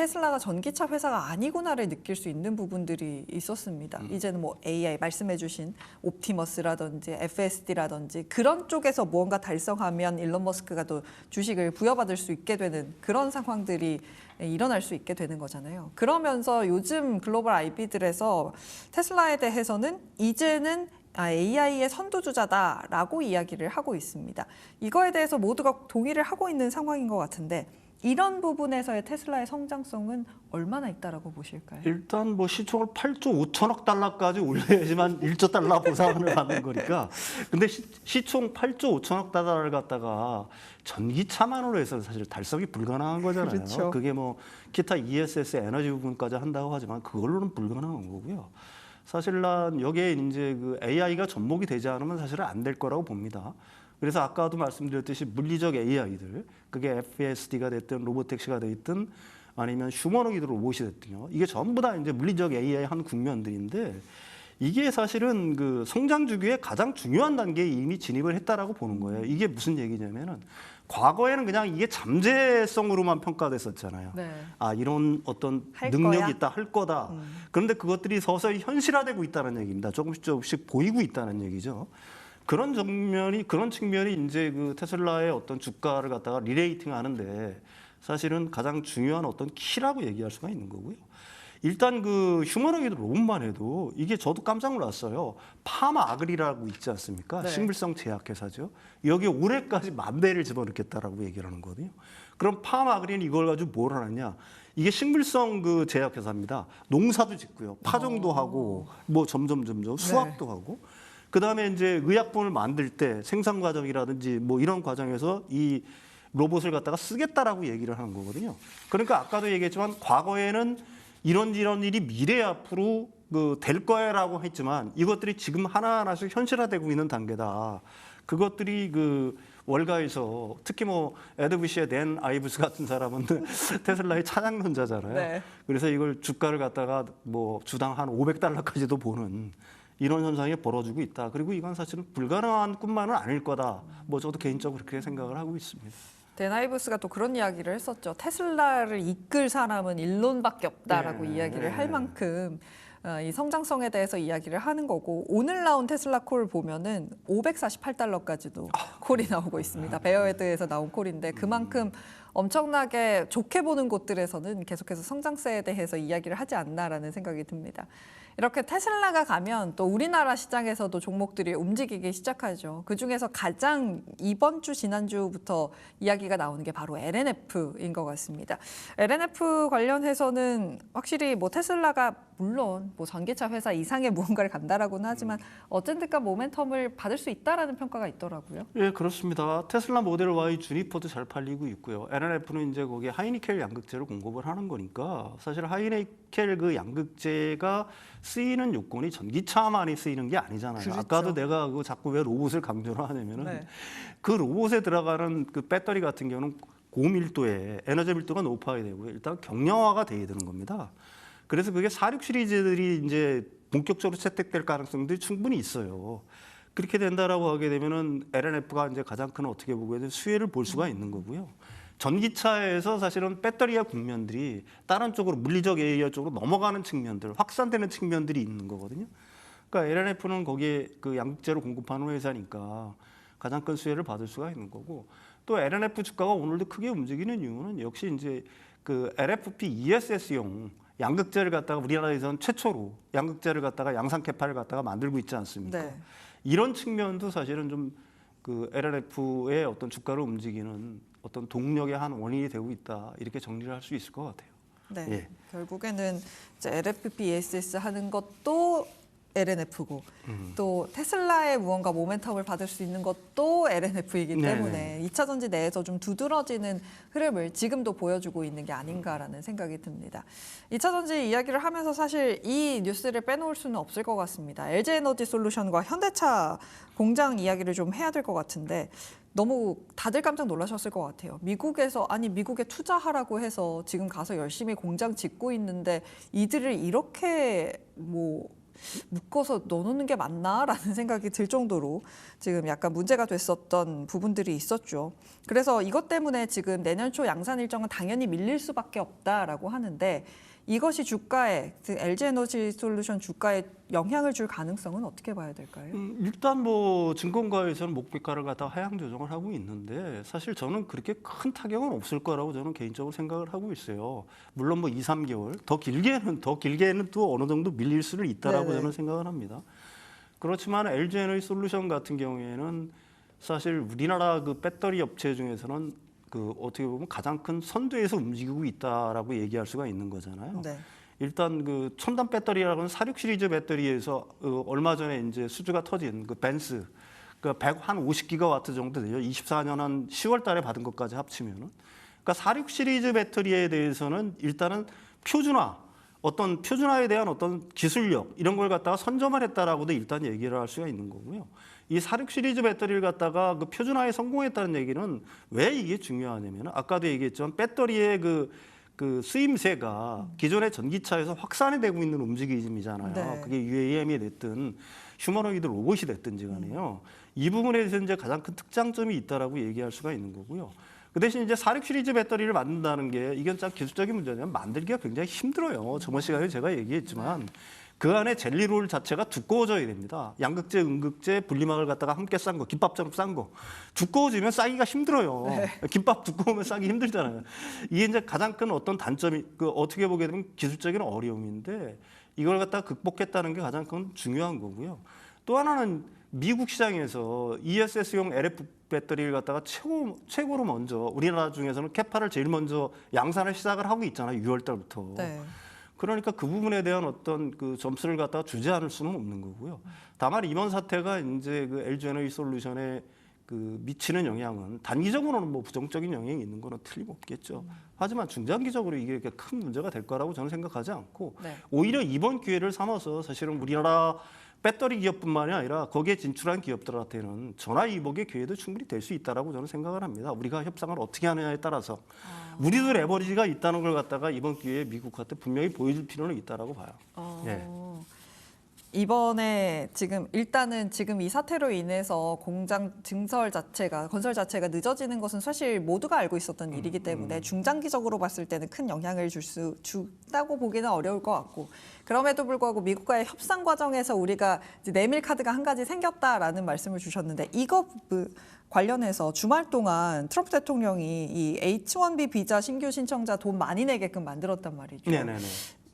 테슬라가 전기차 회사가 아니구나를 느낄 수 있는 부분들이 있었습니다. 이제는 뭐 AI 말씀해주신 옵티머스라든지 FSD라든지 그런 쪽에서 무언가 달성하면 일론 머스크가 또 주식을 부여받을 수 있게 되는 그런 상황들이 일어날 수 있게 되는 거잖아요. 그러면서 요즘 글로벌 IB들에서 테슬라에 대해서는 이제는 아, AI의 선두주자다라고 이야기를 하고 있습니다. 이거에 대해서 모두가 동의를 하고 있는 상황인 것 같은데 이런 부분에서의 테슬라의 성장성은 얼마나 있다라고 보실까요? 일단 뭐 시총을 8조 5천억 달러까지 올려야지만 1조 달러 보상을 받는 거니까. 근데 시, 시총 8조 5천억 달러를 갖다가 전기차만으로 해서 사실 달성이 불가능한 거잖아요. 그렇죠. 그게 뭐 기타 ESS 에너지 부분까지 한다고 하지만 그걸로는 불가능한 거고요. 사실 난 여기에 이제 그 AI가 접목이 되지 않으면 사실은 안 될 거라고 봅니다. 그래서 아까도 말씀드렸듯이 물리적 AI들, 그게 FSD가 됐든 로보택시가 됐든 아니면 휴머노기드 로봇이 됐든요. 이게 전부 다 이제 물리적 AI 한 국면들인데 이게 사실은 그 성장 주기의 가장 중요한 단계에 이미 진입을 했다라고 보는 거예요. 이게 무슨 얘기냐면은 과거에는 그냥 이게 잠재성으로만 평가됐었잖아요. 네. 아 이런 어떤 할 능력이 거야? 있다 할 거다. 그런데 그것들이 서서히 현실화되고 있다는 얘기입니다. 조금씩 조금씩 보이고 있다는 얘기죠. 그런 정면이 그런 측면이 이제 그 테슬라의 어떤 주가를 갖다가 리레이팅 하는데 사실은 가장 중요한 어떤 키라고 얘기할 수가 있는 거고요. 일단 그 휴머노이드 로봇만 해도 이게 저도 깜짝 놀랐어요. 파마 아그리라고 있지 않습니까? 네. 식물성 제약회사죠. 여기 올해까지 만 대를 집어넣겠다라고 얘기를 하는 거거든요. 그럼 파마 아그리는 이걸 가지고 뭘 하느냐? 이게 식물성 그 제약회사입니다. 농사도 짓고요. 파종도 하고 뭐 점점 점점 수확도 하고 그다음에 이제 의약품을 만들 때 생산 과정이라든지 뭐 이런 과정에서 이 로봇을 갖다가 쓰겠다라고 얘기를 하는 거거든요. 그러니까 아까도 얘기했지만 과거에는 이런 이런 일이 미래 앞으로 그 될 거야라고 했지만 이것들이 지금 하나하나씩 현실화되고 있는 단계다. 그것들이 그 월가에서 특히 뭐 에드부시의 댄 아이브스 같은 사람은 테슬라의 찬양론자잖아요. 네. 그래서 이걸 주가를 갖다가 뭐 주당 한 500달러까지도 보는 이런 현상이 벌어지고 있다. 그리고 이건 사실은 불가능한 꿈만은 아닐 거다. 뭐 저도 개인적으로 그렇게 생각을 하고 있습니다. 데나이브스가 또 그런 이야기를 했었죠. 테슬라를 이끌 사람은 일론밖에 없다라고 네. 이야기를 할 만큼 어, 이 성장성에 대해서 이야기를 하는 거고 오늘 나온 테슬라 콜 보면은 548달러까지도 콜이 나오고 있습니다. 베어헤드에서 나온 콜인데 그만큼 엄청나게 좋게 보는 곳들에서는 계속해서 성장세에 대해서 이야기를 하지 않나라는 생각이 듭니다. 이렇게 테슬라가 가면 또 우리나라 시장에서도 종목들이 움직이기 시작하죠. 그 중에서 가장 이번 주 지난주부터 이야기가 나오는 게 바로 LNF인 것 같습니다. LNF 관련해서는 확실히 뭐 테슬라가 물론 뭐 전기차 회사 이상의 무언가를 간다라고는 하지만 어쨌든가 모멘텀을 받을 수 있다라는 평가가 있더라고요. 예, 그렇습니다. 테슬라 모델 Y 주니퍼도 잘 팔리고 있고요. LNF는 이제 거기에 하이니켈 양극재를 공급을 하는 거니까 사실 하이니켈 그 양극재가 쓰이는 요건이 전기차만이 쓰이는 게 아니잖아요. 그렇죠. 아까도 내가 그 자꾸 왜 로봇을 강조를 하냐면은 네. 그 로봇에 들어가는 그 배터리 같은 경우는 고밀도에 에너지 밀도가 높아야 되고요. 일단 경량화가 돼야 되는 겁니다. 그래서 그게 46 시리즈들이 이제 본격적으로 채택될 가능성들이 충분히 있어요. 그렇게 된다라고 하게 되면은 LNF가 이제 가장 큰 어떻게 보면 수혜를 볼 수가 있는 거고요. 전기차에서 사실은 배터리의 국면들이 다른 쪽으로 물리적 AI 쪽으로 넘어가는 측면들, 확산되는 측면들이 있는 거거든요. 그러니까 LNF는 거기에 그 양극재를 공급하는 회사니까 가장 큰 수혜를 받을 수가 있는 거고 또 LNF 주가가 오늘도 크게 움직이는 이유는 역시 이제 그 LFP ESS용 양극재를 갖다가 우리나라에서는 최초로 양극재를 갖다가 양산 캐파를 갖다가 만들고 있지 않습니까? 네. 이런 측면도 사실은 좀 그 LNF의 어떤 주가를 움직이는 어떤 동력의 한 원인이 되고 있다 이렇게 정리를 할 수 있을 것 같아요. 네. 예. 결국에는 이제 LFP ESS 하는 것도 LNF고 음. 또 테슬라의 무언가 모멘텀을 받을 수 있는 것도 LNF이기 네네. 때문에 2차 전지 내에서 좀 두드러지는 흐름을 지금도 보여주고 있는 게 아닌가라는 생각이 듭니다. 2차 전지 이야기를 하면서 사실 이 뉴스를 빼놓을 수는 없을 것 같습니다. LG 에너지 솔루션과 현대차 공장 이야기를 좀 해야 될 것 같은데 너무 다들 깜짝 놀라셨을 것 같아요. 미국에서 아니 미국에 투자하라고 해서 지금 가서 열심히 공장 짓고 있는데 이들을 이렇게 뭐 묶어서 넣어놓는 게 맞나라는 생각이 들 정도로 지금 약간 문제가 됐었던 부분들이 있었죠. 그래서 이것 때문에 지금 내년 초 양산 일정은 당연히 밀릴 수밖에 없다라고 하는데 이것이 주가에 그 LG 에너지 솔루션 주가에 영향을 줄 가능성은 어떻게 봐야 될까요? 음, 일단 뭐 증권가에서는 목표가를 갖다 하향 조정을 하고 있는데 사실 저는 그렇게 큰 타격은 없을 거라고 저는 개인적으로 생각을 하고 있어요. 물론 뭐 2, 3개월 더 길게는 더 길게는 또 어느 정도 밀릴 수는 있다라고 네네. 저는 생각을 합니다. 그렇지만 LG 에너지 솔루션 같은 경우에는 사실 우리나라 그 배터리 업체 중에서는 그 어떻게 보면 가장 큰 선두에서 움직이고 있다라고 얘기할 수가 있는 거잖아요. 네. 일단 그 첨단 배터리라고는 46 시리즈 배터리에서 어, 얼마 전에 이제 수주가 터진 그 벤스 그한 50기가와트 정도 되죠. 24년 한 10월 달에 받은 것까지 합치면은 그러니까 46 시리즈 배터리에 대해서는 일단은 표준화 어떤 표준화에 대한 어떤 기술력 이런 걸 갖다가 선점을 했다라고도 일단 얘기를 할 수가 있는 거고요. 이46 시리즈 배터리를 갖다가 그 표준화에 성공했다는 얘기는 왜 이게 중요하냐면 아까도 얘기했지만 배터리의 그, 그 쓰임새가 기존의 전기차에서 확산이 되고 있는 움직임이잖아요. 네. 그게 UAM이 됐든 휴머노이드 로봇이 됐든지 간에요. 이 부분에 대해서 이제 가장 큰 특장점이 있다라고 얘기할 수가 있는 거고요. 그 대신 이제 46 시리즈 배터리를 만든다는 게 이건 참 기술적인 문제냐면 만들기가 굉장히 힘들어요. 저번 시간에 제가 얘기했지만 그 안에 젤리롤 자체가 두꺼워져야 됩니다. 양극재, 음극재, 분리막을 갖다가 함께 싼 거, 김밥처럼 싼 거. 두꺼워지면 싸기가 힘들어요. 김밥 두꺼우면 싸기 힘들잖아요. 이게 이제 가장 큰 어떤 단점이 그 어떻게 보게 되면 기술적인 어려움인데 이걸 갖다가 극복했다는 게 가장 큰 중요한 거고요. 또 하나는 미국 시장에서 ESS용 LF 배터리를 갖다가 최고 최고로 먼저 우리나라 중에서는 캐파를 제일 먼저 양산을 시작을 하고 있잖아요. 6월 달부터. 네. 그러니까 그 부분에 대한 어떤 그 점수를 갖다가 주지 않을 수는 없는 거고요. 다만 이번 사태가 이제 그 LG 에너지 솔루션에 그 미치는 영향은 단기적으로는 뭐 부정적인 영향이 있는 거는 틀림없겠죠. 하지만 중장기적으로 이게 이렇게 큰 문제가 될 거라고 저는 생각하지 않고 네. 오히려 이번 기회를 삼아서 사실은 우리나라 배터리 기업뿐만이 아니라 거기에 진출한 기업들한테는 전화 이복의 기회도 충분히 될 수 있다라고 저는 생각을 합니다. 우리가 협상을 어떻게 하느냐에 따라서 우리도 레버리지가 있다는 걸 갖다가 이번 기회에 미국한테 분명히 보여줄 필요는 있다라고 봐요. 어, 예. 이번에 지금 일단은 지금 이 사태로 인해서 공장 증설 자체가 건설 자체가 늦어지는 것은 사실 모두가 알고 있었던 일이기 때문에 중장기적으로 봤을 때는 큰 영향을 줄 수 준다고 보기는 어려울 것 같고 그럼에도 불구하고 미국과의 협상 과정에서 우리가 이제 내밀 카드가 한 가지 생겼다라는 말씀을 주셨는데 이거 그 관련해서 주말 동안 트럼프 대통령이 이 H-1B 비자 신규 신청자 돈 많이 내게끔 만들었단 말이죠. 네네네.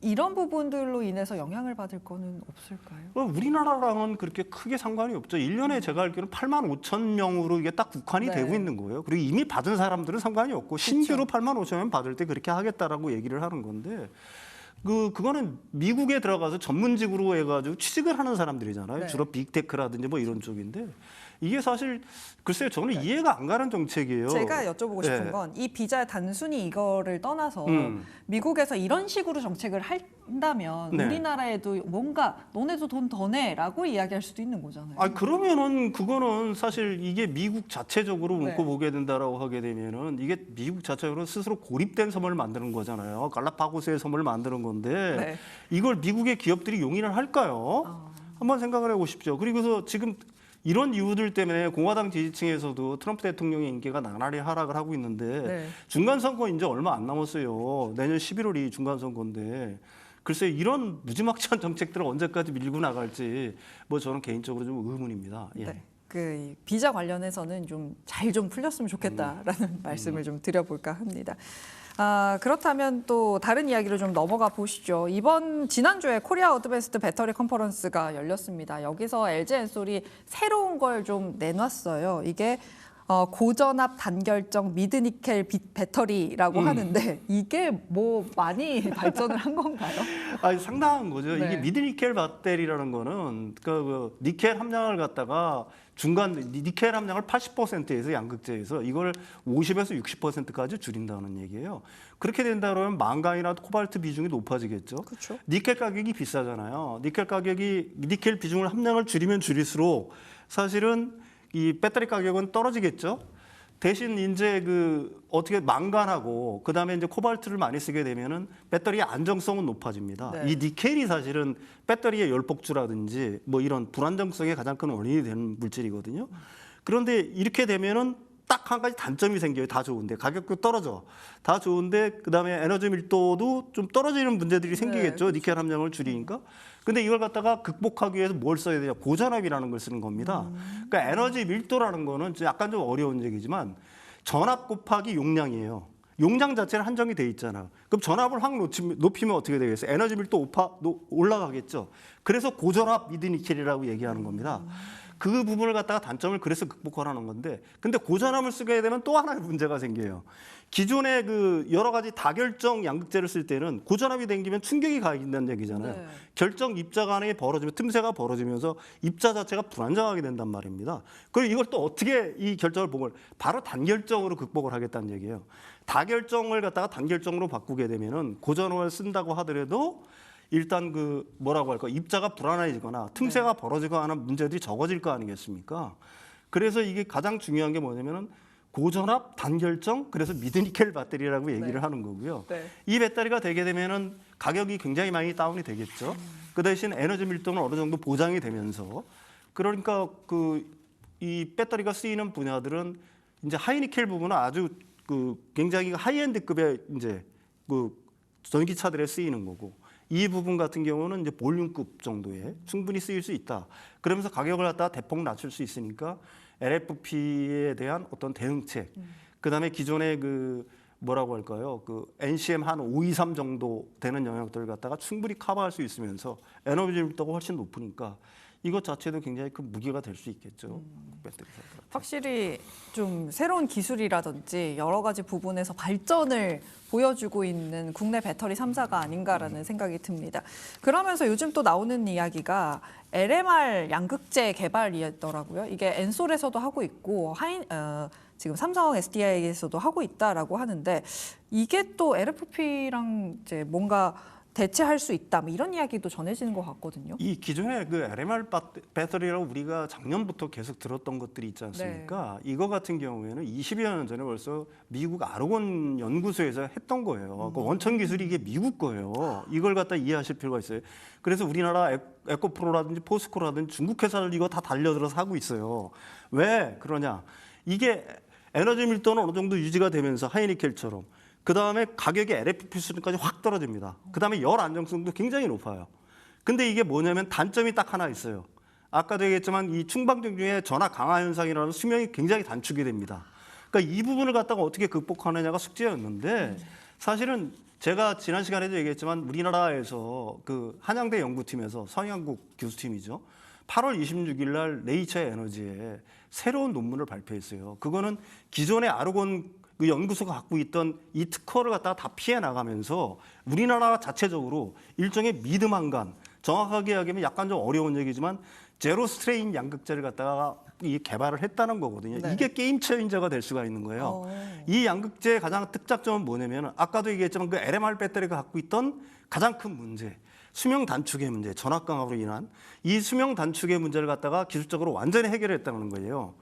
이런 부분들로 인해서 영향을 받을 거는 없을까요? 뭐 우리나라랑은 그렇게 크게 상관이 없죠. 1년에 제가 알기로는 8만 5천 명으로 이게 딱 국한이 네. 되고 있는 거예요. 그리고 이미 받은 사람들은 상관이 없고 신규로 8만 5천 명 받을 때 그렇게 하겠다라고 얘기를 하는 건데 그 그거는 미국에 들어가서 전문직으로 해가지고 취직을 하는 사람들이잖아요. 네. 주로 빅테크라든지 뭐 이런 쪽인데 이게 사실 글쎄요 저는 이해가 안 가는 정책이에요. 제가 여쭤보고 싶은 네. 건 이 비자 단순히 이거를 떠나서 음. 미국에서 이런 식으로 정책을 한다면 네. 우리나라에도 뭔가 너네도 돈 더 내라고 이야기할 수도 있는 거잖아요. 아 그러면은 그거는 사실 이게 미국 자체적으로 네. 묶어 보게 된다라고 하게 되면은 이게 미국 자체적으로 스스로 고립된 섬을 만드는 거잖아요. 갈라파고스의 섬을 만드는 건데 네. 이걸 미국의 기업들이 용인을 할까요? 아. 한번 생각을 해보십시오. 그리고서 지금 이런 이유들 때문에 공화당 지지층에서도 트럼프 대통령의 인기가 나날이 하락을 하고 있는데 네. 중간 선거 이제 얼마 안 남았어요. 내년 11월이 중간 선거인데 글쎄 이런 무지막지한 정책들을 언제까지 밀고 나갈지 뭐 저는 개인적으로 좀 의문입니다. 예. 네. 그이 비자 관련해서는 좀 잘좀 풀렸으면 좋겠다라는 말씀을 좀 드려볼까 합니다. 아, 그렇다면 또 다른 이야기로 좀 넘어가 보시죠. 이번 지난주에 코리아 어드밴스드 배터리 컨퍼런스가 열렸습니다. 여기서 LG 엔솔이 새로운 걸 좀 내놨어요. 이게 어, 고전압 단결정 미드니켈 빛 배터리라고 하는데 이게 뭐 많이 발전을 한 건가요? 아 상당한 거죠. 네. 이게 미드니켈 배터리라는 거는 그, 그 니켈 함량을 갖다가 중간 니- 니켈 함량을 80%에서 양극재에서 이걸 50에서 60%까지 줄인다는 얘기예요. 그렇게 된다 그러면 망간이나 코발트 비중이 높아지겠죠. 그렇죠. 니켈 가격이 비싸잖아요. 니켈 가격이 니켈 비중을 함량을 줄이면 줄일수록 사실은 이 배터리 가격은 떨어지겠죠. 대신 이제 그 어떻게 망간하고 그다음에 이제 코발트를 많이 쓰게 되면은 배터리의 안정성은 높아집니다. 네. 이 니켈이 사실은 배터리의 열폭주라든지 뭐 이런 불안정성의 가장 큰 원인이 되는 물질이거든요. 그런데 이렇게 되면은 딱 한 가지 단점이 생겨요. 다 좋은데 가격도 떨어져. 다 좋은데 그다음에 에너지 밀도도 좀 떨어지는 문제들이 생기겠죠. 니켈 함량을 줄이니까. 근데 이걸 갖다가 극복하기 위해서 뭘 써야 되냐? 고전압이라는 걸 쓰는 겁니다. 그러니까 에너지 밀도라는 거는 좀 약간 좀 어려운 얘기지만 전압 곱하기 용량이에요. 용량 자체는 한정이 돼 있잖아. 그럼 전압을 확 높이면, 어떻게 되겠어요? 에너지 밀도 오파 노- 올라가겠죠. 그래서 고전압 미드니켈이라고 얘기하는 겁니다. 그 부분을 갖다가 단점을 그래서 극복하라는 건데, 근데 고전압을 쓰게 되면 또 하나의 문제가 생겨요. 기존의 그 여러 가지 다결정 양극재를 쓸 때는 고전압이 생기면 충격이 가해진다는 얘기잖아요. 네. 결정 입자 간에 벌어지면 틈새가 벌어지면서 입자 자체가 불안정하게 된단 말입니다. 그리고 이걸 또 어떻게 이 결정을 복을 바로 단결정으로 극복을 하겠다는 얘기예요. 다결정을 갖다가 단결정으로 바꾸게 되면은 고전압을 쓴다고 하더라도 일단 그 뭐라고 할까 입자가 불안해지거나 틈새가 벌어지거나 하는 문제들이 적어질 거 아니겠습니까? 그래서 이게 가장 중요한 게 뭐냐면은 고전압 단결정 그래서 미드니켈 배터리라고 얘기를 네. 하는 거고요. 네. 이 배터리가 되게 되면은 가격이 굉장히 많이 다운이 되겠죠. 그 대신 에너지 밀도는 어느 정도 보장이 되면서 그러니까 그 이 배터리가 쓰이는 분야들은 이제 하이니켈 부분은 아주 그 굉장히 하이엔드급의 이제 그 전기차들에 쓰이는 거고 이 부분 같은 경우는 이제 볼륨급 정도에 충분히 쓰일 수 있다. 그러면서 가격을 갖다가 대폭 낮출 수 있으니까 LFP에 대한 어떤 대응책, 그다음에 기존의 그 뭐라고 할까요? 그 NCM 한 523 정도 되는 영역들을 갖다가 충분히 커버할 수 있으면서 에너지 밀도가 훨씬 높으니까 이것 자체도 굉장히 큰 무기가 될 수 있겠죠. 사들. 확실히 좀 새로운 기술이라든지 여러 가지 부분에서 발전을 보여주고 있는 국내 배터리 3사가 아닌가라는 생각이 듭니다. 그러면서 요즘 또 나오는 이야기가 LMR 양극재 개발이더라고요. 이게 엔솔에서도 하고 있고 하인 어, 지금 삼성 SDI에서도 하고 있다라고 하는데 이게 또 LFP랑 이제 뭔가 대체할 수 있다 뭐 이런 이야기도 전해지는 것 같거든요. 이 기존의 그 LMR 바- 배터리라고 우리가 작년부터 계속 들었던 것들이 있지 네. 않습니까? 이거 같은 경우에는 20여 년 전에 벌써 미국 아르곤 연구소에서 했던 거예요. 음. 그 원천 기술이 이게 미국 거예요. 이걸 갖다 이해하실 필요가 있어요. 그래서 우리나라 에- 에코프로라든지 포스코라든지 중국 회사들 이거 다 달려들어서 하고 있어요. 왜 그러냐? 이게 에너지 밀도는 어느 정도 유지가 되면서 하이니켈처럼 그 다음에 가격이 LFP 수준까지 확 떨어집니다. 그 다음에 열 안정성도 굉장히 높아요. 근데 이게 뭐냐면 단점이 딱 하나 있어요. 아까도 얘기했지만 이 충방정 중에 전화 강화 현상이라는 수명이 굉장히 단축이 됩니다. 그러니까 이 부분을 갖다가 어떻게 극복하느냐가 숙제였는데 사실은 제가 지난 시간에도 얘기했지만 우리나라에서 그 한양대 연구팀에서 서양국 교수팀이죠. 8월 26일 날 네이처 에너지에 새로운 논문을 발표했어요. 그거는 기존의 아르곤 그 연구소가 갖고 있던 이 특허를 갖다가 다 피해 나가면서 우리나라 자체적으로 일종의 미드망간 정확하게 이야기하면 약간 좀 어려운 얘기지만 제로 스트레인 양극재를 갖다가 이 개발을 했다는 거거든요. 네. 이게 게임 체인저가 될 수가 있는 거예요. 어. 이 양극재의 가장 특장점은 뭐냐면 아까도 얘기했지만 그 LMR 배터리가 갖고 있던 가장 큰 문제 수명 단축의 문제, 전압 강화로 인한 이 수명 단축의 문제를 갖다가 기술적으로 완전히 해결했다는 거예요.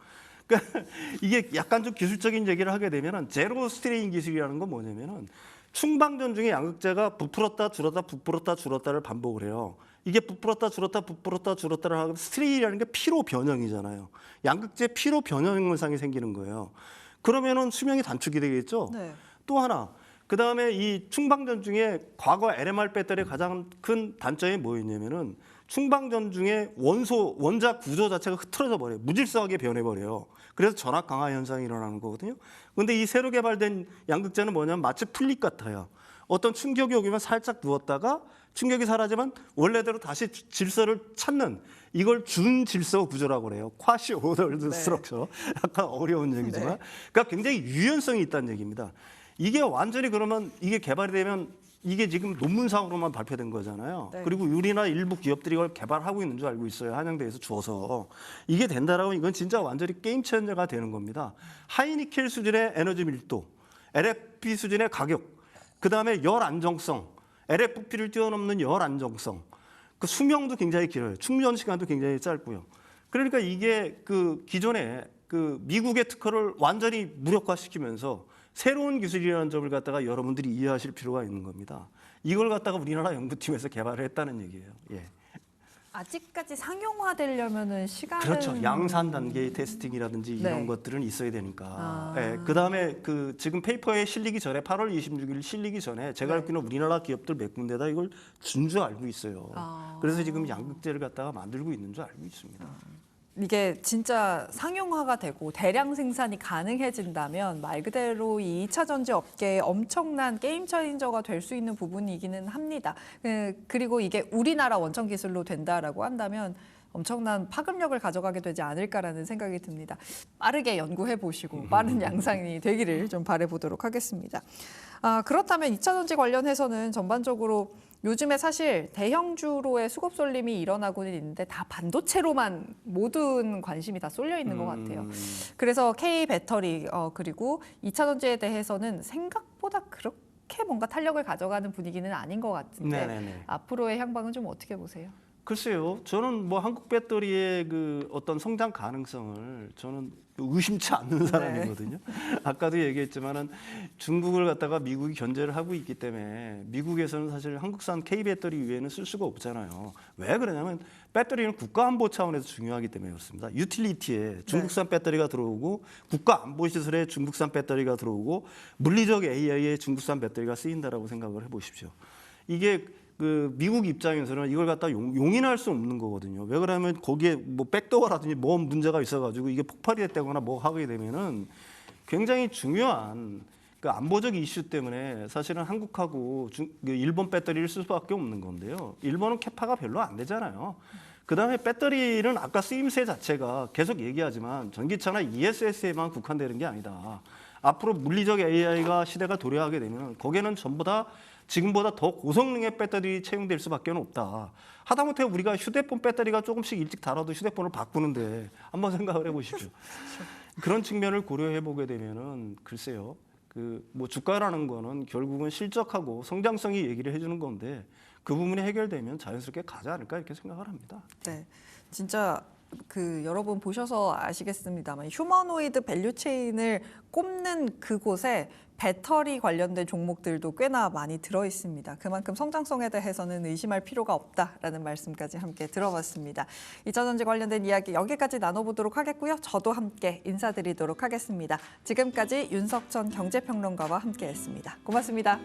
그러니까 이게 약간 좀 기술적인 얘기를 하게 되면은 제로 스트레인 기술이라는 건 뭐냐면은 충방전 중에 양극재가 부풀었다 줄었다 부풀었다 줄었다를 반복을 해요. 이게 부풀었다 줄었다 부풀었다 줄었다를 하면 스트레인이라는 게 피로 변형이잖아요. 양극재 피로 변형 현상이 생기는 거예요. 그러면은 수명이 단축이 되겠죠. 네. 또 하나 그 다음에 이 충방전 중에 과거 LMR 배터리의 가장 큰 단점이 뭐였냐면은 충방전 중에 원소 원자 구조 자체가 흐트러져 버려요. 무질서하게 변해 버려요. 그래서 전압 강화 현상이 일어나는 거거든요. 근데 이 새로 개발된 양극재는 뭐냐면 마치 플립 같아요. 어떤 충격이 오면 살짝 누웠다가 충격이 사라지면 원래대로 다시 지- 질서를 찾는 이걸 준 질서 구조라고 그래요. 쿼시 오더드 네. 스트럭처. 약간 어려운 얘기지만 그러니까 굉장히 유연성이 있다는 얘기입니다. 이게 완전히 그러면 이게 개발이 되면 이게 지금 논문상으로만 발표된 거잖아요. 네. 그리고 우리나라 일부 기업들이 이걸 개발하고 있는 줄 알고 있어요. 한양대에서 주어서 이게 된다라고 이건 진짜 완전히 게임 체인저가 되는 겁니다. 하이니켈 수준의 에너지 밀도, LFP 수준의 가격, 그 다음에 열 안정성, LFP를 뛰어넘는 열 안정성, 그 수명도 굉장히 길어요. 충전 시간도 굉장히 짧고요. 그러니까 이게 그 기존에 그 미국의 특허를 완전히 무력화시키면서 새로운 기술이라는 점을 갖다가 여러분들이 이해하실 필요가 있는 겁니다. 이걸 갖다가 우리나라 연구팀에서 개발을 했다는 얘기예요. 예. 아직까지 상용화되려면은 시간은 그렇죠. 양산 단계의 테스팅이라든지 이런 네. 것들은 있어야 되니까. 아. 예, 그다음에 그 지금 페이퍼에 실리기 전에 8월 26일 실리기 전에 제가 네. 알기로는 우리나라 기업들 몇 군데다 이걸 준줄 알고 있어요. 아. 그래서 지금 양극재를 갖다가 만들고 있는 줄 알고 있습니다. 이게 진짜 상용화가 되고 대량 생산이 가능해진다면 말 그대로 이 2차 전지 업계의 엄청난 게임 체인저가 될 수 있는 부분이기는 합니다. 그- 그리고 이게 우리나라 원천 기술로 된다라고 한다면 엄청난 파급력을 가져가게 되지 않을까라는 생각이 듭니다. 빠르게 연구해 보시고 빠른 양상이 되기를 좀 바래 보도록 하겠습니다. 아, 그렇다면 2차 전지 관련해서는 전반적으로 요즘에 사실 대형주로의 수급 쏠림이 일어나고는 있는데 다 반도체로만 모든 관심이 다 쏠려 있는 것 같아요. 음, 그래서 K 배터리 어, 그리고 2차 전지에 대해서는 생각보다 그렇게 뭔가 탄력을 가져가는 분위기는 아닌 것 같은데 네네네. 앞으로의 향방은 좀 어떻게 보세요? 글쎄요. 저는 뭐 한국 배터리의 그 어떤 성장 가능성을 저는 의심치 네. 않는 사람이거든요. 아까도 얘기했지만은 중국을 갖다가 미국이 견제를 하고 있기 때문에 미국에서는 사실 한국산 K 배터리 위에는 쓸 수가 없잖아요. 왜 그러냐면 배터리는 국가 안보 차원에서 중요하기 때문에 그렇습니다. 유틸리티에 중국산 배터리가 들어오고 국가 안보 시설에 중국산 배터리가 들어오고 물리적 AI에 중국산 배터리가 쓰인다라고 생각을 해 보십시오. 이게 그 미국 입장에서는 이걸 갖다 용, 용인할 수 없는 거거든요. 왜 그러냐면 거기에 뭐 백도어라든지 뭐 문제가 있어가지고 이게 폭발이 됐다거나 뭐 하게 되면은 굉장히 중요한 그 안보적 이슈 때문에 사실은 한국하고 중, 그 일본 배터리를 쓸 수밖에 없는 건데요. 일본은 캐파가 별로 안 되잖아요. 그 다음에 배터리는 아까 쓰임새 자체가 계속 얘기하지만 전기차나 ESS에만 국한되는 게 아니다. 앞으로 물리적 AI가 시대가 도래하게 되면 거기에는 전부 다 지금보다 더 고성능의 배터리 채용될 수밖에 없다. 하다못해 우리가 휴대폰 배터리가 조금씩 일찍 닳아도 휴대폰을 바꾸는데 한번 생각을 해보십시오. 그런 측면을 고려해 보게 되면은 글쎄요. 그 뭐 주가라는 거는 결국은 실적하고 성장성이 얘기를 해주는 건데 그 부분이 해결되면 자연스럽게 가지 않을까 이렇게 생각을 합니다. 네, 진짜 그 여러분 보셔서 아시겠습니다만 휴머노이드 밸류 체인을 꼽는 그곳에 배터리 관련된 종목들도 꽤나 많이 들어 있습니다. 그만큼 성장성에 대해서는 의심할 필요가 없다라는 말씀까지 함께 들어봤습니다. 2차 전지 관련된 이야기 여기까지 나눠보도록 하겠고요. 저도 함께 인사드리도록 하겠습니다. 지금까지 윤석천 경제평론가와 함께했습니다. 고맙습니다.